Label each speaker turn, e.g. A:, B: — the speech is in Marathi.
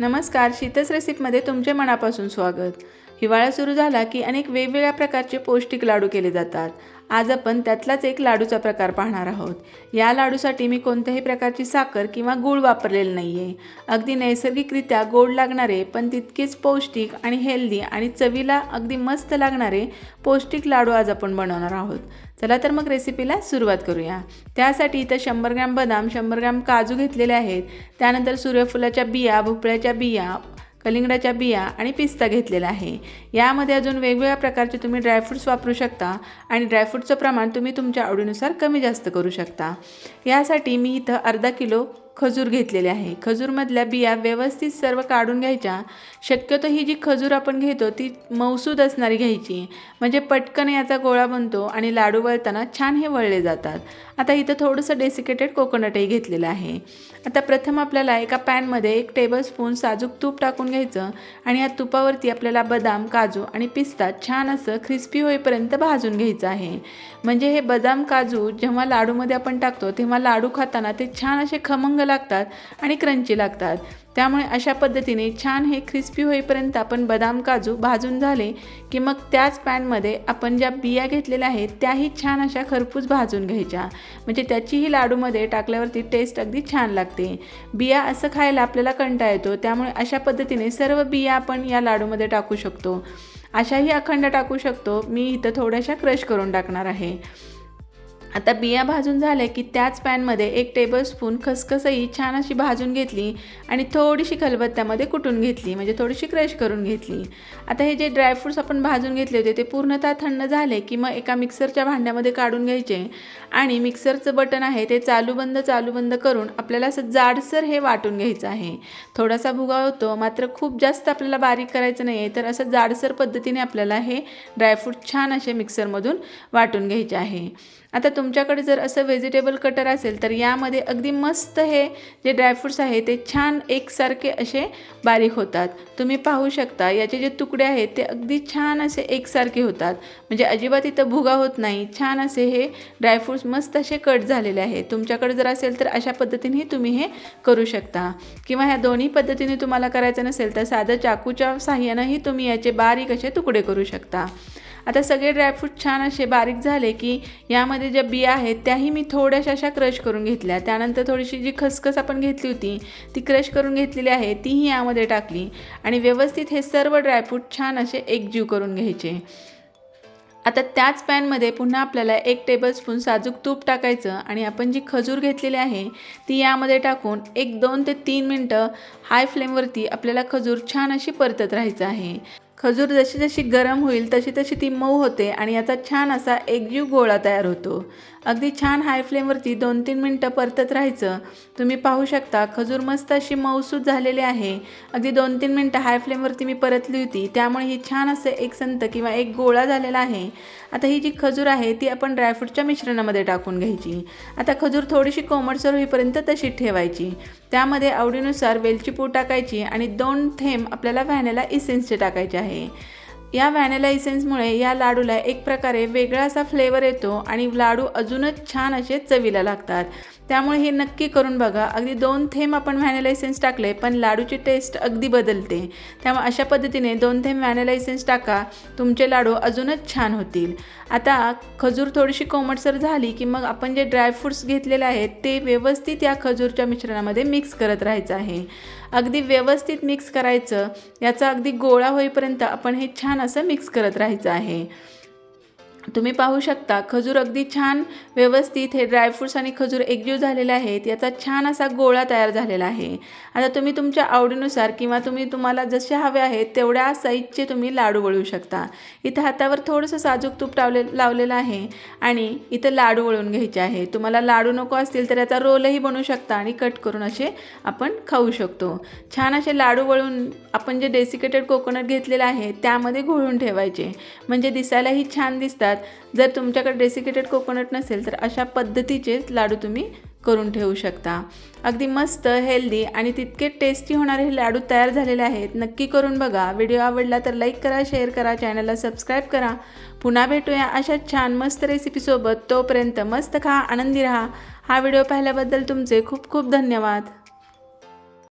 A: नमस्कार शीतस रेसिपीमध्ये तुमचे मनापासून स्वागत. हिवाळा सुरू झाला की अनेक वेगवेगळ्या प्रकारचे पौष्टिक लाडू केले जातात. आज आपण त्यातलाच एक लाडूचा प्रकार पाहणार आहोत. या लाडूसाठी मी कोणत्याही प्रकारची साखर किंवा गूळ वापरलेलं नाही आहे अगदी नैसर्गिकरित्या गोड लागणारे पण तितकेच पौष्टिक आणि हेल्दी आणि चवीला अगदी मस्त लागणारे पौष्टिक लाडू आज आपण बनवणार आहोत. चला तर मग रेसिपीला सुरुवात करूया. त्यासाठी इथं शंभर ग्रॅम बदाम शंभर ग्रॅम काजू घेतलेले आहेत. त्यानंतर सूर्यफुलाच्या बिया भोपळ्याच्या बिया कलिंगडाच्या बिया आणि पिस्ता घेतलेला आहे. यामध्ये अजून वेगवेगळ्या प्रकारचे तुम्ही ड्रायफ्रूट्स वापरू शकता आणि ड्रायफ्रूटचं प्रमाण तुम्ही तुमच्या आवडीनुसार कमी जास्त करू शकता. यासाठी मी इथं अर्धा किलो खजूर घेतलेले आहे. खजूरमधल्या बिया व्यवस्थित सर्व काढून घ्यायच्या. शक्यतो ही जी खजूर आपण घेतो ती मौसूद असणारी घ्यायची. म्हणजे पटकन याचा गोळा बनतो आणि लाडू वळताना छान हे वळले जातात. आता इथं थोडंसं डेसिकेटेड कोकोनटही घेतलेलं आहे. आता प्रथम आपल्याला एका पॅनमध्ये एक टेबलस्पून साजूक तूप टाकून घ्यायचं आणि या तुपावरती आपल्याला बदाम काजू आणि पिस्ता छान असं क्रिस्पी होईपर्यंत भाजून घ्यायचं आहे. म्हणजे हे बदाम काजू जेव्हा लाडूमध्ये आपण टाकतो तेव्हा लाडू खाताना ते छान असे खमंग लागतात आणि क्रंची लागतात. त्यामुळे अशा पद्धतीने छान हे क्रिस्पी होईपर्यंत आपण बदाम काजू भाजून झाले की मग त्याच पॅनमध्ये आपण ज्या बिया घेतलेल्या आहेत त्याही छान अशा खरपूस भाजून घ्यायच्या. म्हणजे त्याचीही लाडूमध्ये टाकल्यावरती टेस्ट अगदी छान लागते. बिया असं खायला आपल्याला कंटाळा येतो त्यामुळे अशा पद्धतीने सर्व बिया आपण या लाडूमध्ये टाकू शकतो. अशाही अखंड टाकू शकतो. मी इथं थोड्याशा क्रश करून टाकणार आहे. आता बिया भाजून झाल्या की त्याच पॅनमध्ये एक टेबलस्पून खसखसही छान अशी भाजून घेतली आणि थोडीशी खलबत्त्यामध्ये कुटून घेतली म्हणजे थोडीशी क्रश करून घेतली. आता हे जे ड्रायफ्रूट्स आपण भाजून घेतले होते ते पूर्णतः थंड झाले की मग एका मिक्सरच्या भांड्यामध्ये काढून घ्यायचे आणि मिक्सरचं बटन आहे ते चालू बंद चालू बंद करून आपल्याला असं जाडसर हे वाटून घ्यायचं आहे. थोडासा भुगा होतो मात्र खूप जास्त आपल्याला बारीक करायचं नाही आहे तर असं जाडसर पद्धतीने आपल्याला हे ड्रायफ्रूट छान असे मिक्सरमधून वाटून घ्यायचे आहे. आता तुमच्याकडे जर असं व्हेजिटेबल कटर असेल तर यामध्ये अगदी मस्त हे जे ड्रायफ्रूट्स आहे ते छान एकसारखे असे बारीक होतात. तुम्ही पाहू शकता याचे जे तुकडे आहेत ते अगदी छान असे एकसारखे होतात. म्हणजे अजिबात इथं भुगा होत नाही. छान असे हे ड्रायफ्रूट्स मस्त असे कट झालेले आहे तुमच्याकडे जर असेल तर अशा पद्धतीने तुम्ही हे करू शकता. किंवा ह्या दोन्ही पद्धतीने तुम्हाला करायचं नसेल तर साधं चाकूच्या साह्यानंही तुम्ही याचे बारीक असे तुकडे करू शकता. आता सगळे ड्रायफ्रूट छान असे बारीक झाले की यामध्ये ज्या बिया आहेत त्याही मी थोड्याशा अशा क्रश करून घेतल्या. त्यानंतर थोडीशी जी खसखस आपण घेतली होती ती क्रश करून घेतलेली आहे तीही यामध्ये टाकली. आणि व्यवस्थित हे सर्व ड्रायफ्रूट छान असे एकजीव करून घ्यायचे. आता त्याच पॅनमध्ये पुन्हा आपल्याला एक टेबलस्पून साजूक तूप टाकायचं आणि आपण जी खजूर घेतलेली आहे ती यामध्ये टाकून एक दोन ते तीन मिनटं हाय फ्लेमवरती आपल्याला खजूर छान अशी परतत राहायचं आहे. खजूर जशी जशी गरम होईल तशी तशी ती मऊ होते आणि याचा छान असा एकजीव गोळा तयार होतो. अगदी छान हाय फ्लेमवरती दोन तीन मिनटं परतत राहायचं. तुम्ही पाहू शकता खजूर मस्त अशी मऊसूत झालेली आहे. अगदी दोन तीन मिनटं हाय फ्लेमवरती मी परतली होती. त्यामुळे ही छान असं एक संत किंवा एक गोळा झालेला आहे. आता ही जी खजूर आहे ती आपण ड्रायफ्रूटच्या मिश्रणामध्ये टाकून घ्यायची. आता खजूर थोडीशी कोमटसर होईपर्यंत तशी ठेवायची. त्यामध्ये आवडीनुसार वेलची पूड टाकायची आणि दोन थेंब आपल्याला व्हॅनेला इसेन्सचे टाकायचे आहे Okay. या व्हॅनिला इसेन्समुळे या लाडूला एक प्रकारे वेगळा असा फ्लेवर येतो आणि लाडू अजूनच छान असे चवीला लागतात. त्यामुळे हे नक्की करून बघा. अगदी दोन थेंब आपण व्हॅनिला इसेन्स टाकले पण लाडूची टेस्ट अगदी बदलते. त्यामुळे अशा पद्धतीने दोन थेंब व्हॅनिला इसेन्स टाका तुमचे लाडू अजूनच छान होतील. आता खजूर थोडीशी कोमटसर झाली की मग आपण जे ड्रायफ्रूट्स घेतलेले आहेत ते व्यवस्थित या खजूरच्या मिश्रणामध्ये मिक्स करत राहायचं आहे. अगदी व्यवस्थित मिक्स करायचं याचा अगदी गोळा होईपर्यंत आपण हे छान असं मिक्स करत राहायचं आहे. तुम्ही पाहू शकता खजूर अगदी छान व्यवस्थित हे ड्रायफ्रूट्स आणि खजूर एकजीव झालेले आहेत. याचा छान असा गोळा तयार झालेला आहे. आता तुम्ही तुमच्या आवडीनुसार किंवा तुम्ही तुम्हाला जसे हवे आहेत तेवढ्या साईजचे तुम्ही लाडू वळू शकता. इथं हातावर थोडंसं साजूक तूप टावले लावलेलं आहे आणि इथं लाडू वळून घ्यायचे आहे. तुम्हाला लाडू नको असतील तर याचा रोलही बनवू शकता आणि कट करून असे आपण खाऊ शकतो. छान असे लाडू वळून आपण जे डेसिकेटेड कोकोनट घेतलेलं आहे त्यामध्ये घोळून ठेवायचे. म्हणजे दिसायलाही छान दिसतात. जर तुमच्याकडे डेसिकेटेड कोकोनट नसेल तर अशा पद्धतीचेच लाडू तुम्ही करून ठेवू शकता. अगदी मस्त हेल्दी आणि तितके टेस्टी होणारे हे लाडू तयार झालेले आहेत. नक्की करून बघा. व्हिडिओ आवडला तर लाईक करा शेअर करा चॅनलला सबस्क्राईब करा. पुन्हा भेटूया अशा छान मस्त रेसिपीसोबत तोपर्यंत मस्त खा आनंदी राहा. हा व्हिडिओ पाहिल्याबद्दल तुमचे खूप खूप धन्यवाद.